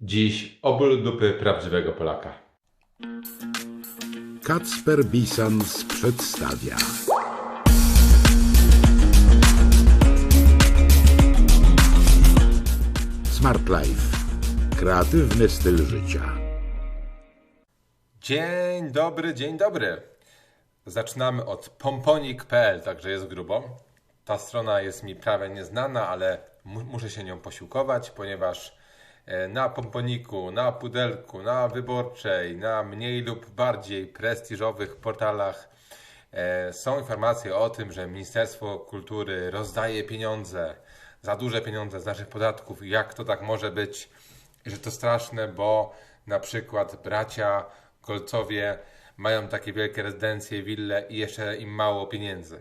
Dziś oból dupy prawdziwego Polaka. Kacper Bisans przedstawia. Smart Life. Kreatywny styl życia. Dzień dobry, dzień dobry. Zaczynamy od pomponik.pl, także jest grubo. Ta strona jest mi prawie nieznana, ale mu- muszę się nią posiłkować, ponieważ na pomponiku, na pudelku, na wyborczej, na mniej lub bardziej prestiżowych portalach e, są informacje o tym, że Ministerstwo Kultury rozdaje pieniądze, za duże pieniądze z naszych podatków. Jak to tak może być? Że to straszne, bo na przykład bracia Golcowie mają takie wielkie rezydencje, wille i jeszcze im mało pieniędzy.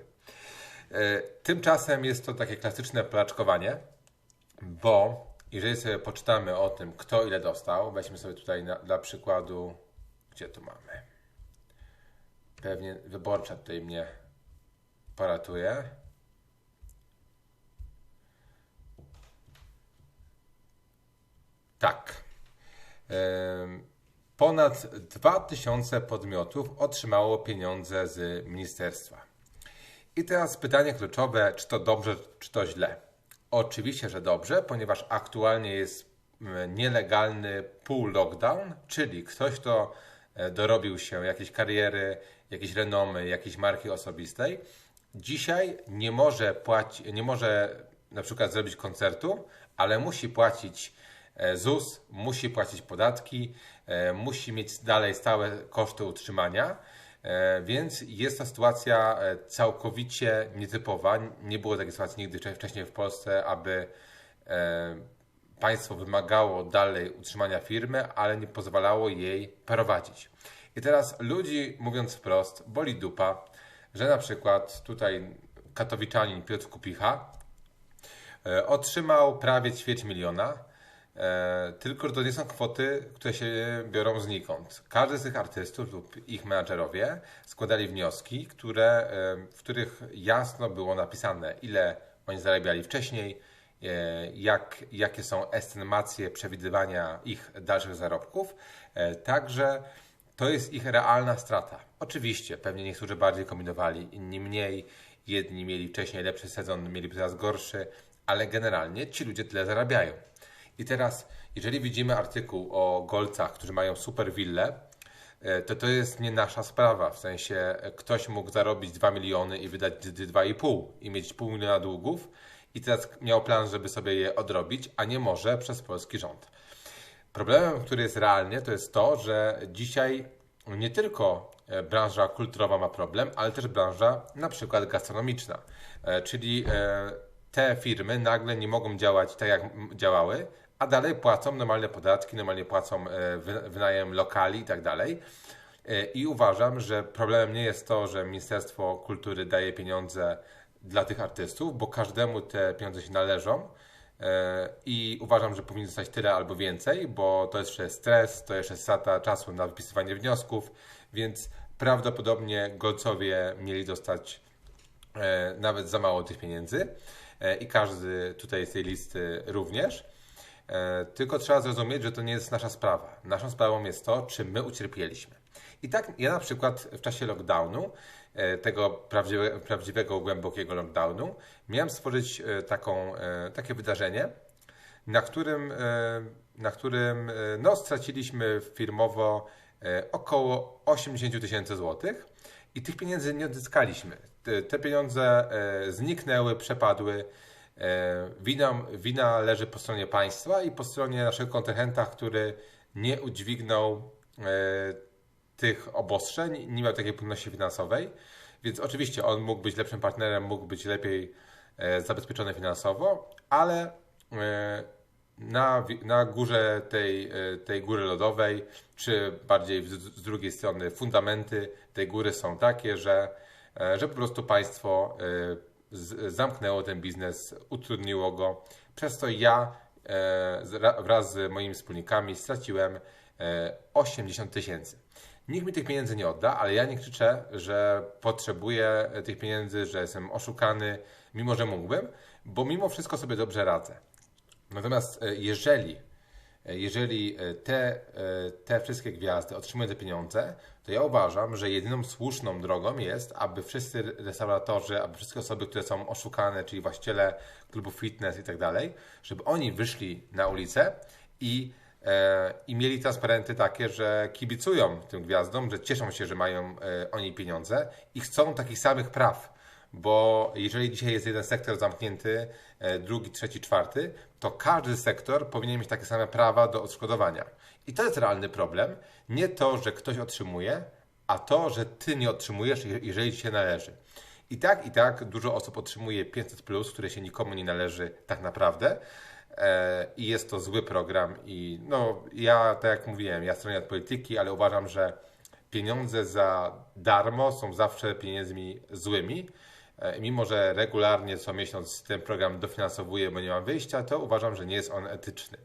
E, Tymczasem jest to takie klasyczne polaczkowanie, bo jeżeli sobie poczytamy o tym, kto ile dostał, weźmy sobie tutaj na, dla przykładu, gdzie tu mamy? Pewnie wyborcza tutaj mnie poratuje. Tak. Ponad 2000 podmiotów otrzymało pieniądze z ministerstwa. I teraz pytanie kluczowe, czy to dobrze, czy to źle? Oczywiście, że dobrze, ponieważ aktualnie jest mm, nielegalny pół lockdown, czyli ktoś, kto e, dorobił się jakiejś kariery, jakiejś renomy, jakiejś marki osobistej, dzisiaj nie może płacić, nie może na przykład zrobić koncertu, ale musi płacić e, ZUS, musi płacić podatki, e, musi mieć dalej stałe koszty utrzymania. E, Więc jest to sytuacja e, całkowicie nietypowa. Nie było takiej sytuacji nigdy wcze- wcześniej w Polsce, aby e, państwo wymagało dalej utrzymania firmy, ale nie pozwalało jej prowadzić. I teraz ludzi, mówiąc wprost, boli dupa, że na przykład tutaj katowiczanin Piotr Kupicha otrzymał prawie ćwierć miliona. E, tylko to nie są kwoty, które się biorą znikąd. Każdy z tych artystów lub ich menadżerowie składali wnioski, które, e, w których jasno było napisane, ile oni zarabiali wcześniej, e, jak, jakie są estymacje przewidywania ich dalszych zarobków. Także to jest ich realna strata. Oczywiście, pewnie niektórzy bardziej kombinowali, inni mniej. Jedni mieli wcześniej lepszy sezon, mieli teraz gorszy, ale generalnie ci ludzie tyle zarabiają. I teraz, jeżeli widzimy artykuł o golcach, którzy mają super willę, e, to to jest nie nasza sprawa. W sensie e, ktoś mógł zarobić 2 miliony i wydać d- d- 2,5 i mieć pół miliona długów i teraz miał plan, żeby sobie je odrobić, a nie może przez polski rząd. Problemem, który jest realnie, to jest to, że dzisiaj nie tylko e, branża kulturowa ma problem, ale też branża na przykład gastronomiczna. Czyli te firmy nagle nie mogą działać tak, jak działały, a dalej płacą normalne podatki, normalnie płacą e, wy- wynajem lokali i tak dalej. E, I uważam, że problemem nie jest to, że Ministerstwo Kultury daje pieniądze dla tych artystów, bo każdemu te pieniądze się należą. E, I uważam, że powinien zostać tyle albo więcej, bo to jest jeszcze stres, to jeszcze strata czasu na wypisywanie wniosków, więc prawdopodobnie golcowie mieli dostać nawet za mało tych pieniędzy i każdy tutaj z tej listy również. E, Tylko trzeba zrozumieć, że to nie jest nasza sprawa. Naszą sprawą jest to, czy my ucierpieliśmy. I tak ja na przykład w czasie lockdownu, e, tego prawdziwe, prawdziwego, głębokiego lockdownu, miałem stworzyć e, taką, takie wydarzenie, na którym, na którym no, straciliśmy firmowo około 80 tysięcy złotych i tych pieniędzy nie odzyskaliśmy. Te, pieniądze zniknęły, przepadły. E, Wina, wina leży po stronie państwa i po stronie naszego kontrahenta, który nie udźwignął e, tych obostrzeń, nie miał takiej płynności finansowej. Więc oczywiście on mógł być lepszym partnerem, mógł być lepiej e, zabezpieczony finansowo, ale na, na górze tej, tej góry lodowej, czy bardziej z, drugiej strony fundamenty tej góry są takie, że, że po prostu państwo zamknęło ten biznes, utrudniło go. Przez to ja e, wraz z moimi wspólnikami straciłem e, 80 tysięcy. Nikt mi tych pieniędzy nie odda, ale ja nie krzyczę, że potrzebuję tych pieniędzy, że jestem oszukany, mimo że mógłbym, bo mimo wszystko sobie dobrze radzę. Natomiast e, jeżeli e, jeżeli e, te, e, te wszystkie gwiazdy otrzymują te pieniądze, to ja uważam, że jedyną słuszną drogą jest, aby wszyscy restauratorzy, aby wszystkie osoby, które są oszukane, czyli właściciele klubów fitness i tak dalej, żeby oni wyszli na ulicę i, e, i mieli transparenty takie, że kibicują tym gwiazdom, że cieszą się, że mają e, oni pieniądze i chcą takich samych praw. Bo jeżeli dzisiaj jest jeden sektor zamknięty, e, drugi, trzeci, czwarty, to każdy sektor powinien mieć takie same prawa do odszkodowania. I to jest realny problem. Nie to, że ktoś otrzymuje, a to, że ty nie otrzymujesz, je- jeżeli ci się należy. I tak, i tak dużo osób otrzymuje 500, które się nikomu nie należy tak naprawdę. E, I jest to zły program. I no, ja, tak jak mówiłem, ja stronię od polityki, ale uważam, że pieniądze za darmo są zawsze pieniędzmi złymi. E, Mimo, że regularnie co miesiąc ten program dofinansowuję, bo nie mam wyjścia, to uważam, że nie jest on etyczny.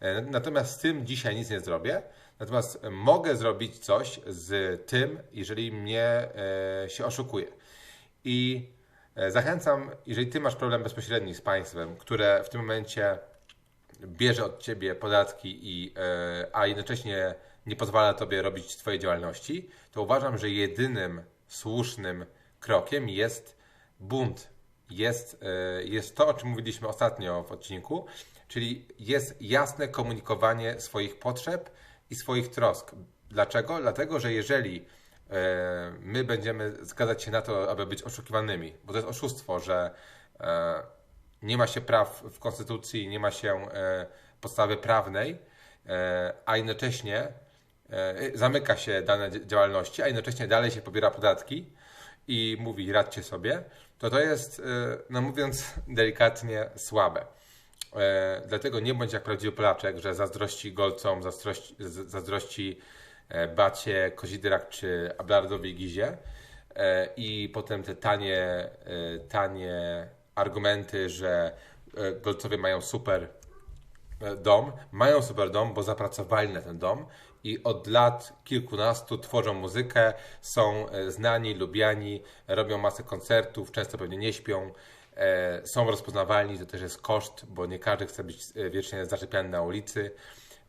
E, Natomiast z tym dzisiaj nic nie zrobię. Natomiast mogę zrobić coś z tym, jeżeli mnie e, się oszukuje. I zachęcam, jeżeli ty masz problem bezpośredni z państwem, które w tym momencie bierze od ciebie podatki, i, a jednocześnie nie pozwala tobie robić twojej działalności, to uważam, że jedynym słusznym krokiem jest bunt. Jest, e, jest to, o czym mówiliśmy ostatnio w odcinku, czyli jest jasne komunikowanie swoich potrzeb i swoich trosk. Dlaczego? Dlatego, że jeżeli e, my będziemy zgadzać się na to, aby być oszukiwanymi, bo to jest oszustwo, że e, nie ma się praw w konstytucji, nie ma się podstawy prawnej, a jednocześnie zamyka się dane dzia- działalności, a jednocześnie dalej się pobiera podatki i mówi radźcie sobie, to to jest, e, no mówiąc delikatnie, słabe. E, dlatego nie bądź jak prawdziwy Polaczek, że zazdrości Golcom, zazdrości, zazdrości e, Bacie, Kozidrak czy Ablardowi Gizie e, i potem te tanie, tanie argumenty, że Golcowie mają super dom, mają super dom, bo zapracowali na ten dom i od lat kilkunastu tworzą muzykę, są e, znani, lubiani, robią masę koncertów, często pewnie nie śpią, e, są rozpoznawalni, to też jest koszt, bo nie każdy chce być e, wiecznie zaczepiany na ulicy.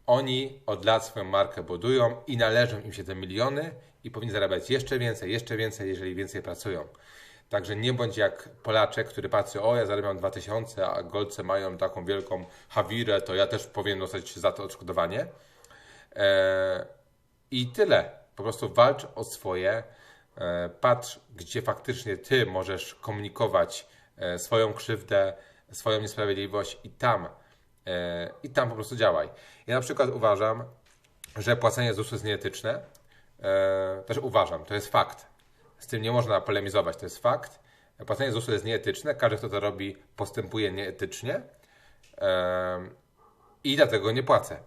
Oni od lat swoją markę budują i należą im się te miliony i powinni zarabiać jeszcze więcej, jeszcze więcej, jeżeli więcej pracują. Także nie bądź jak Polaczek, który patrzy, o ja zarabiam 2000, a Golce mają taką wielką hawirę, to ja też powinien dostać za to odszkodowanie. E, I tyle. Po prostu walcz o swoje. E, patrz, gdzie faktycznie ty możesz komunikować e, swoją krzywdę, swoją niesprawiedliwość i tam, e, i tam po prostu działaj. Ja na przykład uważam, że płacenie ZUS-u jest nieetyczne. E, też uważam, to jest fakt. Z tym nie można polemizować, to jest fakt. Płacenie ZUS-u jest nieetyczne, każdy, kto to robi, postępuje nieetycznie. I dlatego nie płacę.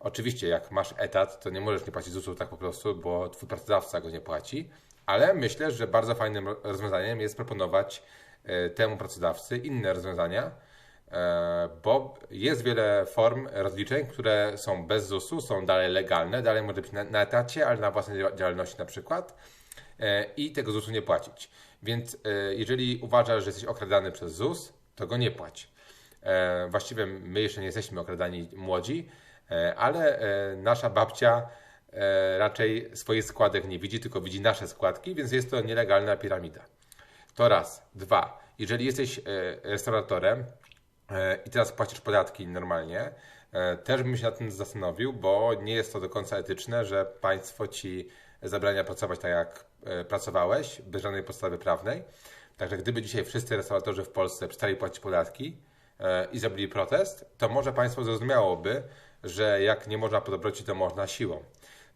Oczywiście, jak masz etat, to nie możesz nie płacić ZUS-u tak po prostu, bo twój pracodawca go nie płaci, ale myślę, że bardzo fajnym rozwiązaniem jest proponować e, temu pracodawcy inne rozwiązania, e, bo jest wiele form rozliczeń, które są bez ZUS-u, są dalej legalne, dalej może być na, na etacie, ale na własnej dzia- działalności na przykład i tego ZUS-u nie płacić. Więc e, jeżeli uważasz, że jesteś okradany przez ZUS, to go nie płać. E, właściwie my jeszcze nie jesteśmy okradani młodzi, e, ale e, nasza babcia e, raczej swoich składek nie widzi, tylko widzi nasze składki, więc jest to nielegalna piramida. To raz. Dwa. Jeżeli jesteś e, restauratorem e, i teraz płacisz podatki normalnie, e, też bym się nad tym zastanowił, bo nie jest to do końca etyczne, że państwo ci zabrania pracować tak, jak e, pracowałeś, bez żadnej podstawy prawnej. Także gdyby dzisiaj wszyscy restauratorzy w Polsce przestali płacić podatki e, i zrobili protest, to może państwo zrozumiałoby, że jak nie można po dobroci, to można siłą.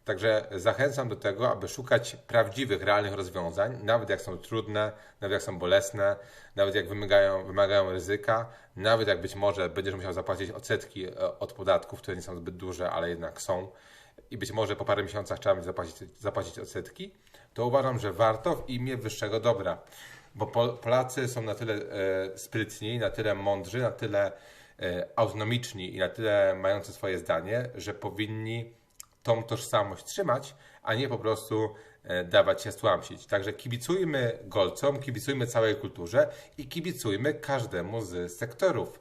Także zachęcam do tego, aby szukać prawdziwych, realnych rozwiązań, nawet jak są trudne, nawet jak są bolesne, nawet jak wymagają, wymagają ryzyka, nawet jak być może będziesz musiał zapłacić odsetki e, od podatków, które nie są zbyt duże, ale jednak są i być może po parę miesiącach trzeba będzie zapłacić, zapłacić odsetki, to uważam, że warto w imię wyższego dobra. Bo Pol- Polacy są na tyle e, sprytni, na tyle mądrzy, na tyle e, autonomiczni i na tyle mający swoje zdanie, że powinni tą tożsamość trzymać, a nie po prostu e, dawać się stłamsić. Także kibicujmy golcom, kibicujmy całej kulturze i kibicujmy każdemu z sektorów.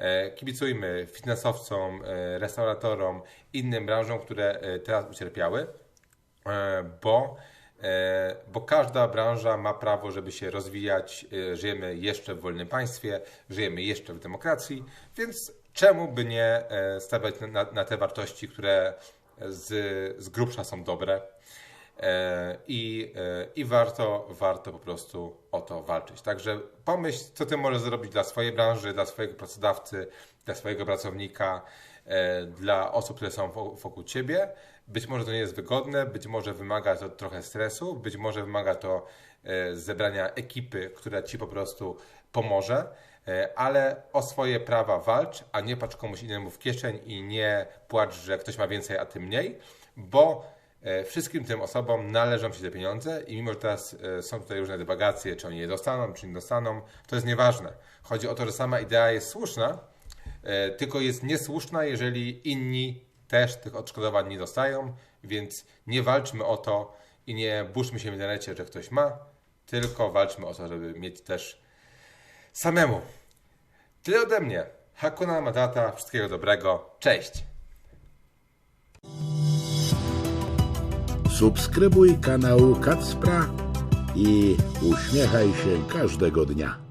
E, Kibicujmy fitnessowcom, e, restauratorom, innym branżom, które e, teraz ucierpiały, bo, bo każda branża ma prawo, żeby się rozwijać. Żyjemy jeszcze w wolnym państwie, żyjemy jeszcze w demokracji, więc czemu by nie stawiać na, na te wartości, które z, z grubsza są dobre. E, I, e, I warto, warto po prostu o to walczyć. Także pomyśl, co ty możesz zrobić dla swojej branży, dla swojego pracodawcy, dla swojego pracownika, e, dla osób, które są wo- wokół ciebie. Być może to nie jest wygodne, być może wymaga to trochę stresu, być może wymaga to zebrania ekipy, która ci po prostu pomoże, ale o swoje prawa walcz, a nie patrz komuś innemu w kieszeń i nie płacz, że ktoś ma więcej, a ty mniej, bo wszystkim tym osobom należą się te pieniądze i mimo, że teraz e, są tutaj różne dywagacje, czy oni je dostaną, czy nie dostaną, to jest nieważne. Chodzi o to, że sama idea jest słuszna, e, tylko jest niesłuszna, jeżeli inni też tych odszkodowań nie dostają, więc nie walczmy o to i nie burzmy się w internecie, że ktoś ma, tylko walczmy o to, żeby mieć też samemu. Tyle ode mnie. Hakuna Matata, wszystkiego dobrego, cześć! Subskrybuj kanał Kacpra i uśmiechaj się każdego dnia.